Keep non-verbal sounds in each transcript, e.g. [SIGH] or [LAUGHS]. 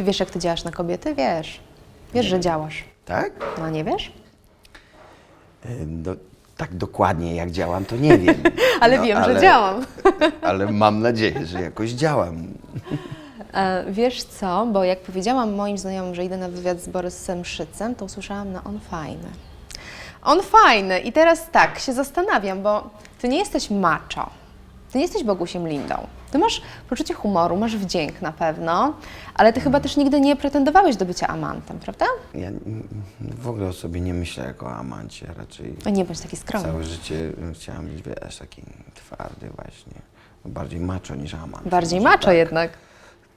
Ty wiesz, jak ty działasz na kobiety? Wiesz. Wiesz, że działasz. Tak? No nie wiesz? E, Do, tak dokładnie jak działam, to nie wiem. [LAUGHS] Ale No, wiem, że działam. [LAUGHS] Ale mam nadzieję, że jakoś działam. [LAUGHS] E, wiesz co, bo jak powiedziałam moim znajomym, że idę na wywiad z Borysem Szycem, to usłyszałam na on fajny. On fajny i teraz tak, się zastanawiam, bo ty nie jesteś macho, ty nie jesteś Bogusiem Lindą. Ty masz poczucie humoru, masz wdzięk na pewno, ale ty chyba też nigdy nie pretendowałeś do bycia amantem, prawda? Ja w ogóle o sobie nie myślę jako o amancie, raczej A nie bądź taki skromny. całe życie chciałam być, wiesz, taki twardy właśnie. Bardziej macho niż amant. Bardziej Może macho tak. jednak.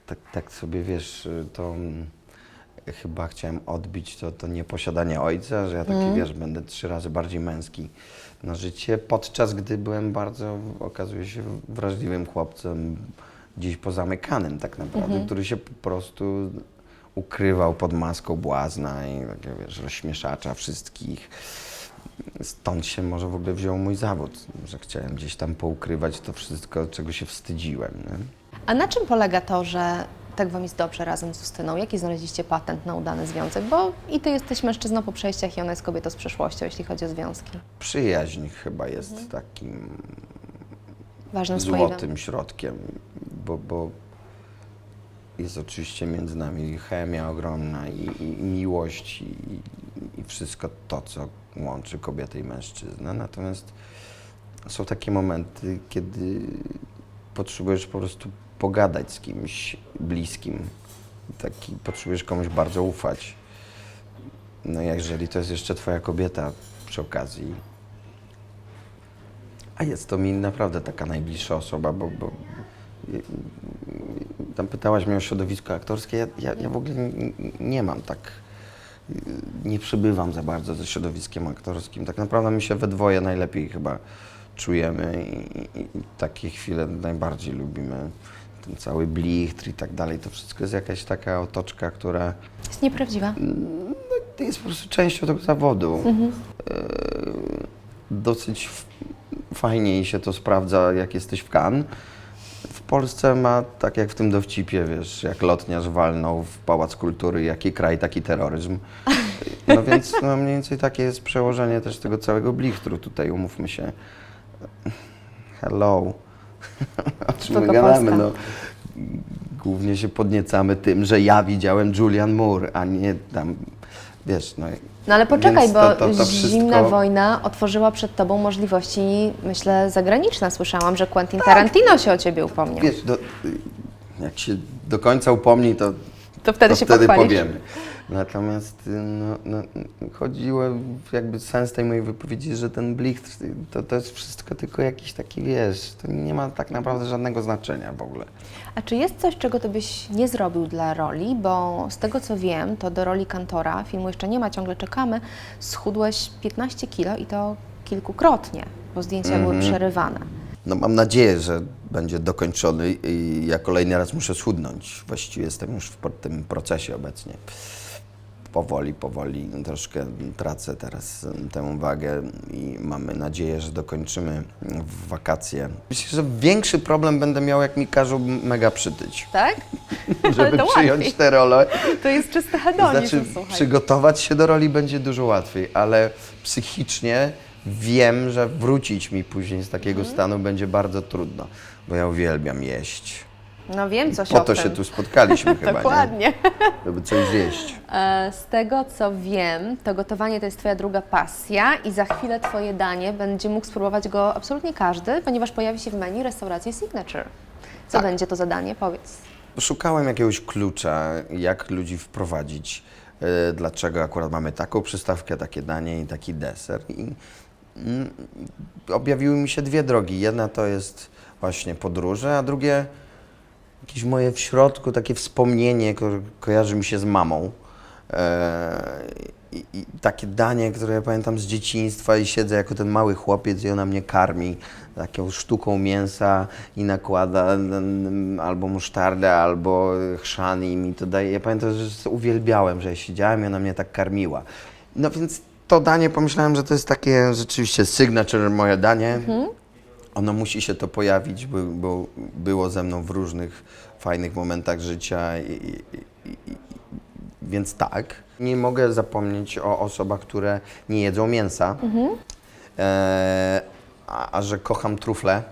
tak, tak sobie wiesz, to mm, chyba chciałem odbić to, to nieposiadanie ojca, że ja taki wiesz, będę trzy razy bardziej męski na życie, podczas gdy byłem bardzo, okazuje się, wrażliwym chłopcem, gdzieś pozamykanym tak naprawdę, który się po prostu ukrywał pod maską błazna i takiego, wiesz, rozśmieszacza wszystkich. Stąd się może w ogóle wziął mój zawód, że chciałem gdzieś tam poukrywać to wszystko, czego się wstydziłem. Nie? A na czym polega to, że tak wam jest dobrze razem z Justyną? Jaki znaleźliście patent na udany związek? Bo i ty jesteś mężczyzną po przejściach i ona jest kobietą z przeszłością, jeśli chodzi o związki. Przyjaźń chyba jest takim Ważnym złotym środkiem, bo, bo jest oczywiście między nami chemia ogromna i, i miłość i, i wszystko to, co łączy kobietę i mężczyznę. Natomiast są takie momenty, kiedy potrzebujesz po prostu pogadać z kimś bliskim. Taki, potrzebujesz komuś bardzo ufać. No jeżeli to jest jeszcze twoja kobieta przy okazji, a jest to mi naprawdę taka najbliższa osoba, bo, bo tam pytałaś mnie o środowisko aktorskie. Ja, ja, ja w ogóle nie, mam tak, nie przybywam za bardzo ze środowiskiem aktorskim. Tak naprawdę my się we dwoje najlepiej chyba czujemy i, i, i takie chwile najbardziej lubimy. Ten cały blichtr i tak dalej, to wszystko jest jakaś taka otoczka, która Jest nieprawdziwa. to jest po prostu częścią tego zawodu. E, dosyć f- fajnie się to sprawdza, jak jesteś w Cannes. W Polsce ma, tak jak w tym dowcipie, wiesz, jak lotniarz walnął w Pałac Kultury, jaki kraj, taki terroryzm. No więc no, mniej więcej takie jest przełożenie też tego całego blichtru tutaj, umówmy się. Hello. [LAUGHS] O czym my gadamy, Polska. no. Głównie się podniecamy tym, że ja widziałem Julian Moore, a nie tam, wiesz, no. No ale poczekaj, bo to- to- to wszystko- zimna wojna otworzyła przed tobą możliwości, myślę, zagraniczne. Słyszałam, że Quentin Tarantino się o ciebie upomniał. Wiesz, do, jak się do końca upomni, to, To wtedy to się wtedy pochwalisz. powiemy. Natomiast y, no, no, chodziło, jakby sens tej mojej wypowiedzi, że ten blichtr to, to jest wszystko tylko jakiś taki, wiesz, to nie ma tak naprawdę żadnego znaczenia w ogóle. A czy jest coś, czego ty byś nie zrobił dla roli? Bo z tego co wiem, to do roli kantora, filmu jeszcze nie ma, ciągle czekamy, schudłeś 15 kilo i to kilkukrotnie, bo zdjęcia były przerywane. No mam nadzieję, że będzie dokończony i ja kolejny raz muszę schudnąć. Właściwie jestem już w tym procesie obecnie. Powoli, powoli troszkę tracę teraz tę wagę i mamy nadzieję, że dokończymy w wakacje. Myślę, że większy problem będę miał, jak mi każą mega przytyć, Tak? [LAUGHS] żeby to przyjąć łatwiej. tę rolę. To jest czysty hedonizm, Znaczy, słuchaj. przygotować się do roli będzie dużo łatwiej, ale psychicznie wiem, że wrócić mi później z takiego Mhm. stanu będzie bardzo trudno, bo ja uwielbiam jeść. No wiem coś Po o to tym. się tu spotkaliśmy [LAUGHS] chyba, nie? Dokładnie. Żeby coś zjeść. E, Z tego co wiem, to gotowanie to jest Twoja druga pasja i za chwilę Twoje danie będzie mógł spróbować go absolutnie każdy, ponieważ pojawi się w menu restauracji Signature. Co Tak. będzie to zadanie? Powiedz. Szukałem jakiegoś klucza, jak ludzi wprowadzić, e, dlaczego akurat mamy taką przystawkę, takie danie i taki deser. I objawiły mi się dwie drogi. Jedna to jest właśnie podróże, a drugie jakieś moje w środku takie wspomnienie, które kojarzy mi się z mamą. E, i, I takie danie, które ja pamiętam z dzieciństwa i siedzę jako ten mały chłopiec i ona mnie karmi taką sztuką mięsa i nakłada mm, albo musztardę, albo chrzan i mi to daje. Ja pamiętam, że uwielbiałem, że ja siedziałem i ona mnie tak karmiła. No więc to danie pomyślałem, że to jest takie rzeczywiście signature moje danie. Ono musi się to pojawić, bo, bo było ze mną w różnych fajnych momentach życia i, i, i, więc tak. Nie mogę zapomnieć o osobach, które nie jedzą mięsa, e, a, a że kocham trufle.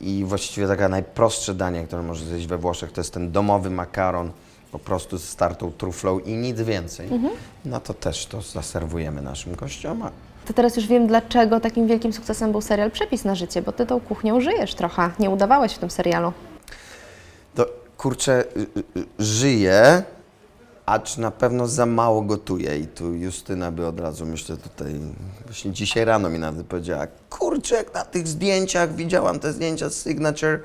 I właściwie takie najprostsze danie, które może zjeść we Włoszech, to jest ten domowy makaron, po prostu z startą truflą i nic więcej. No to też to zaserwujemy naszym gościom. To teraz już wiem, dlaczego takim wielkim sukcesem był serial Przepis na życie, bo ty tą kuchnią żyjesz trochę. Nie udawałeś w tym serialu. To kurczę, y, y, y, żyję, acz na pewno za mało gotuję. I tu Justyna by od razu, myślę, tutaj, właśnie dzisiaj rano mi nawet powiedziała, kurczę, jak na tych zdjęciach, widziałam te zdjęcia z Signature,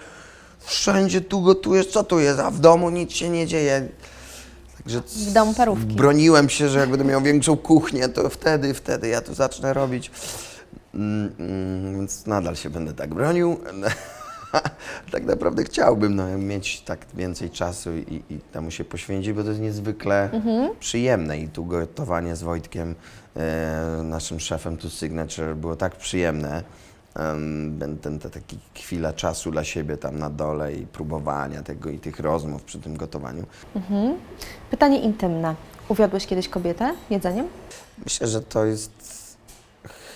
wszędzie tu gotujesz, co tu jest, a w domu nic się nie dzieje. Także W domu parówki. broniłem się, że jak będę miał większą kuchnię, to wtedy, wtedy ja to zacznę robić. Mm, mm, więc nadal się będę tak bronił. [LAUGHS] tak naprawdę chciałbym no, mieć tak więcej czasu i, i temu się poświęcić, bo to jest niezwykle przyjemne. I tu gotowanie z Wojtkiem, e, naszym szefem tu Signature, było tak przyjemne. Em, ten, ten, ta taki chwila czasu dla siebie tam na dole i próbowania tego i tych rozmów przy tym gotowaniu. Pytanie intymne. Uwiodłeś kiedyś kobietę jedzeniem? Myślę, że to jest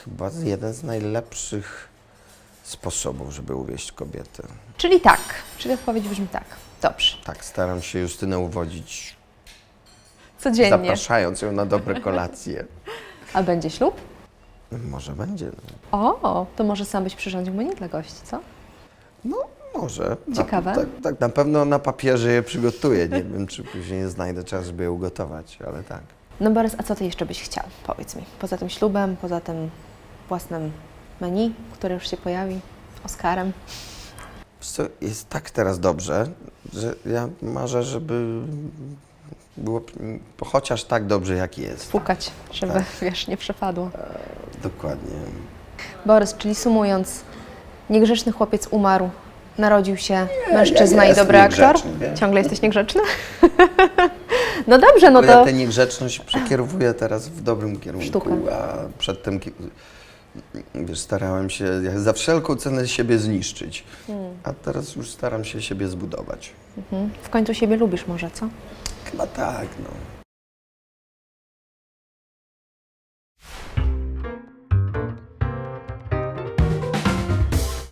chyba jeden z najlepszych sposobów, żeby uwieść kobietę. Czyli tak. Czyli odpowiedź brzmi tak. Dobrze. Tak, staram się Justynę uwodzić, Codziennie. zapraszając ją na dobre kolacje. A będzie ślub? Może będzie. O, to może sam byś przyrządził menu dla gości, co? No, może. Ciekawe. Na, tak, tak, na pewno na papierze je przygotuję. Nie wiem, czy później nie znajdę czasu, żeby je ugotować, ale tak. No Borys, a co ty jeszcze byś chciał? Powiedz mi. Poza tym ślubem, poza tym własnym menu, które już się pojawi, Oscarem. Wiesz co, jest tak teraz dobrze, że ja marzę, żeby było chociaż tak dobrze, jak jest. Pukać, żeby, Tak. wiesz, nie przepadło. Dokładnie. Borys, czyli sumując, niegrzeczny chłopiec umarł, narodził się mężczyzna ja i dobry aktor. nie? Ciągle jesteś niegrzeczny? [LAUGHS] no dobrze, no Ale ja to tę niegrzeczność przekierowuję teraz w dobrym kierunku, Sztukę. a przedtem wiesz, starałem się za wszelką cenę siebie zniszczyć, Hmm. a teraz już staram się siebie zbudować. mhm. w końcu siebie lubisz może, co? Chyba tak, no.